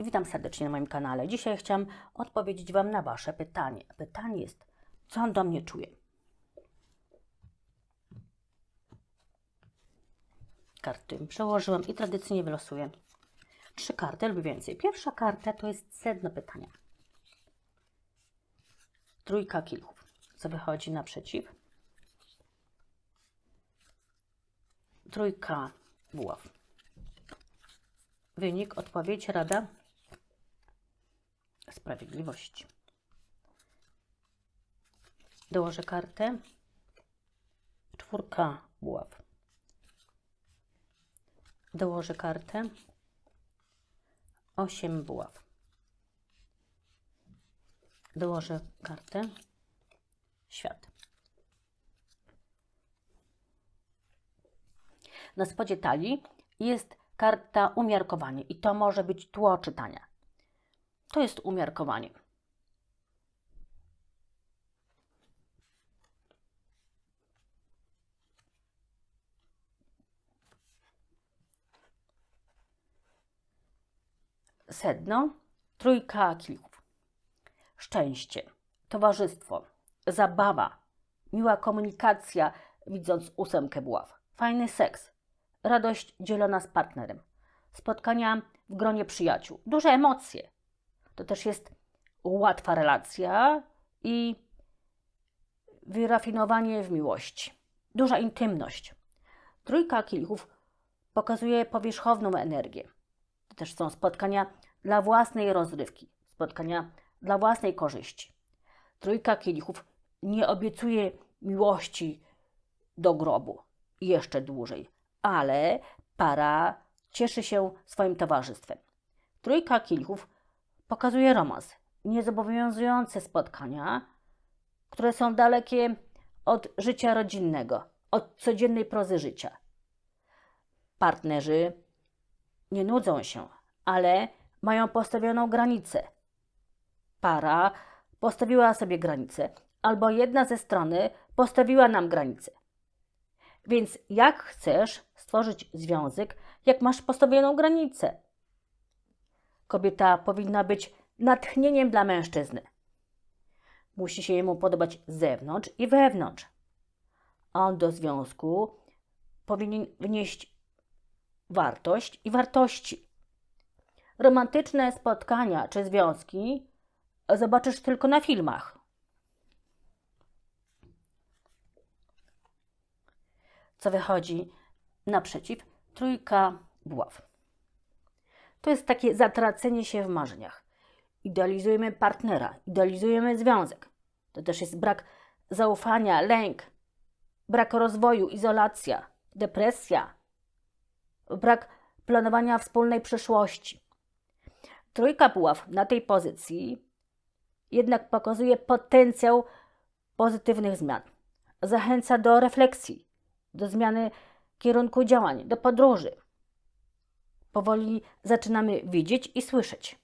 Witam serdecznie na moim kanale. Dzisiaj chciałam odpowiedzieć Wam na Wasze pytanie. Pytanie jest, co on do mnie czuje? Karty przełożyłam i tradycyjnie wylosuję trzy karty lub więcej. Pierwsza karta to jest sedno pytania. Trójka kilków. Co wychodzi naprzeciw? Trójka buław. Wynik, odpowiedź, rada sprawiedliwości. Dołożę kartę. Czwórka buław. Dołożę kartę. Osiem buław. Dołożę kartę. Świat. Na spodzie talii jest karta umiarkowanie i to może być tło czytania. To jest umiarkowanie. Sedno, trójka kilków. Szczęście, towarzystwo, zabawa, miła komunikacja, widząc ósemkę buław. Fajny seks, radość dzielona z partnerem, spotkania w gronie przyjaciół, duże emocje. To też jest łatwa relacja i wyrafinowanie w miłości, duża intymność. Trójka kielichów pokazuje powierzchowną energię. To też są spotkania dla własnej rozrywki, spotkania dla własnej korzyści. Trójka kielichów nie obiecuje miłości do grobu jeszcze dłużej, ale para cieszy się swoim towarzystwem. Trójka kielichów pokazuje romans, niezobowiązujące spotkania, które są dalekie od życia rodzinnego, od codziennej prozy życia. Partnerzy nie nudzą się, ale mają postawioną granicę. Para postawiła sobie granicę, albo jedna ze strony postawiła nam granicę. Więc jak chcesz stworzyć związek, jak masz postawioną granicę? Kobieta powinna być natchnieniem dla mężczyzny. Musi się jemu podobać z zewnątrz i wewnątrz. On do związku powinien wnieść wartość i wartości. Romantyczne spotkania czy związki zobaczysz tylko na filmach. Co wychodzi naprzeciw? Trójka buław. To jest takie zatracenie się w marzeniach. Idealizujemy partnera, idealizujemy związek. To też jest brak zaufania, lęk, brak rozwoju, izolacja, depresja, brak planowania wspólnej przyszłości. Trójka buław na tej pozycji jednak pokazuje potencjał pozytywnych zmian. Zachęca do refleksji, do zmiany kierunku działań, do podróży. Powoli zaczynamy widzieć i słyszeć.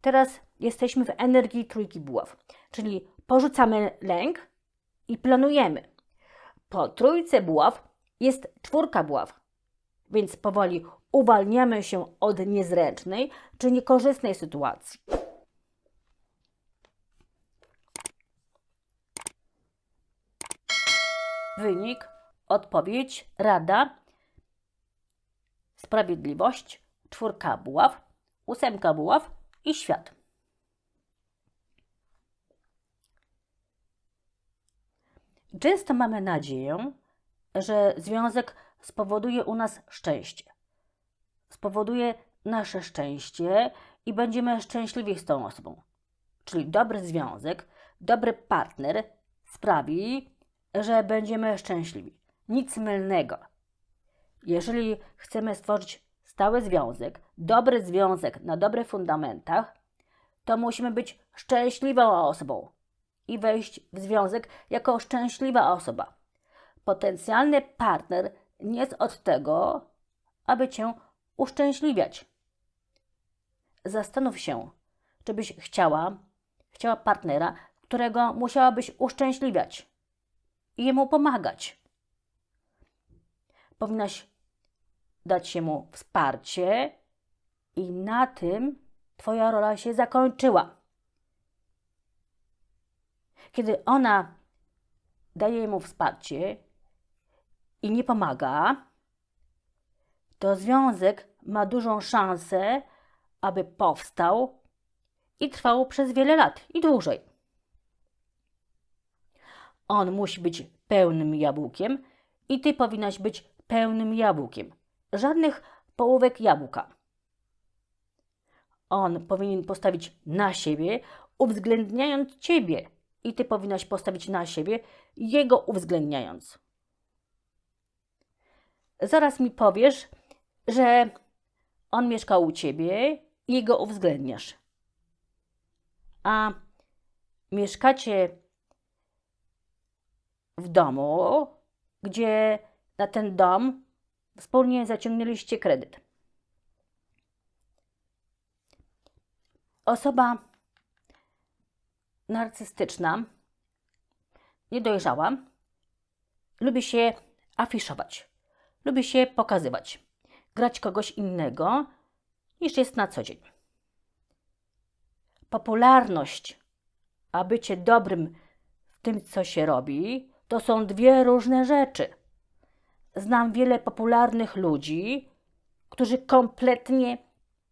Teraz jesteśmy w energii trójki buław, czyli porzucamy lęk i planujemy. Po trójce buław jest czwórka buław, więc powoli uwalniamy się od niezręcznej czy niekorzystnej sytuacji. Wynik, odpowiedź, rada, sprawiedliwość, czwórka buław, ósemka buław i świat. Często mamy nadzieję, że związek spowoduje u nas szczęście. Spowoduje nasze szczęście i będziemy szczęśliwi z tą osobą. Czyli dobry związek, dobry partner sprawi, że będziemy szczęśliwi. Nic mylnego. Jeżeli chcemy stworzyć stały związek, dobry związek na dobrych fundamentach, to musimy być szczęśliwą osobą i wejść w związek jako szczęśliwa osoba. Potencjalny partner nie jest od tego, aby cię uszczęśliwiać. Zastanów się, czy byś chciała, chciała partnera, którego musiałabyś uszczęśliwiać i jemu pomagać. Powinnaś dać mu wsparcie I na tym Twoja rola się zakończyła. Kiedy ona daje mu wsparcie i nie pomaga, to związek ma dużą szansę, aby powstał i trwał przez wiele lat i dłużej. On musi być pełnym jabłkiem i ty powinnaś być pełnym jabłkiem. Żadnych połówek jabłka. On powinien postawić na siebie, uwzględniając ciebie, i ty powinnaś postawić na siebie, jego uwzględniając. Zaraz mi powiesz, że on mieszka u ciebie i jego uwzględniasz. A mieszkacie w domu, gdzie na ten dom wspólnie zaciągnęliście kredyt. Osoba narcystyczna, niedojrzała, lubi się afiszować, lubi się pokazywać, grać kogoś innego niż jest na co dzień. Popularność, a bycie dobrym w tym, co się robi, to są dwie różne rzeczy. Znam wiele popularnych ludzi, którzy kompletnie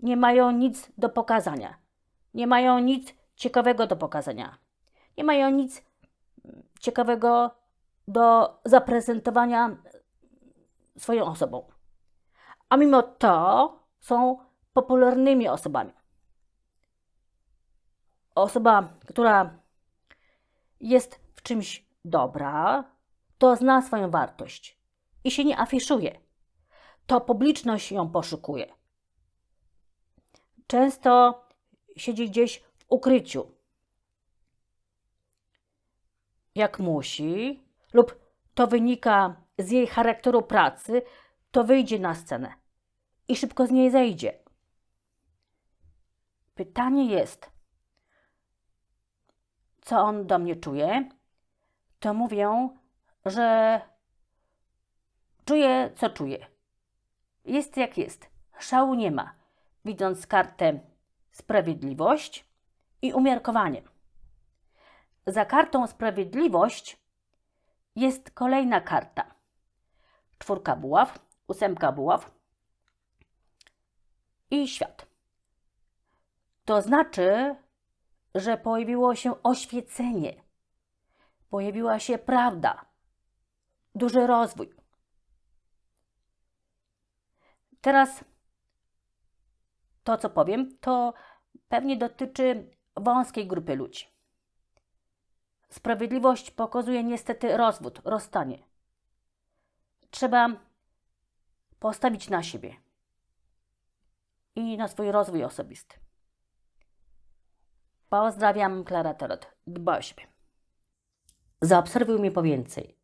nie mają nic do pokazania. Nie mają nic ciekawego do pokazania. Nie mają nic ciekawego do zaprezentowania swoją osobą. A mimo to są popularnymi osobami. Osoba, która jest w czymś dobra, to zna swoją wartość i się nie afiszuje. To publiczność ją poszukuje. Często siedzi gdzieś w ukryciu. Jak musi, lub to wynika z jej charakteru pracy, to wyjdzie na scenę i szybko z niej zejdzie. Pytanie jest, co on do mnie czuje? To mówię, że czuje, co czuje. Jest jak jest. Szału nie ma. Widząc kartę sprawiedliwość i umiarkowanie. Za kartą sprawiedliwość jest kolejna karta. Czwórka buław, ósemka buław i świat. To znaczy, że pojawiło się oświecenie, pojawiła się prawda, duży rozwój. Teraz to, co powiem, to pewnie dotyczy wąskiej grupy ludzi. Sprawiedliwość pokazuje niestety rozwód, rozstanie. Trzeba postawić na siebie i na swój rozwój osobisty. Pozdrawiam, Klara Tarot. Dbaj o siebie. Zaobserwuj mnie po więcej.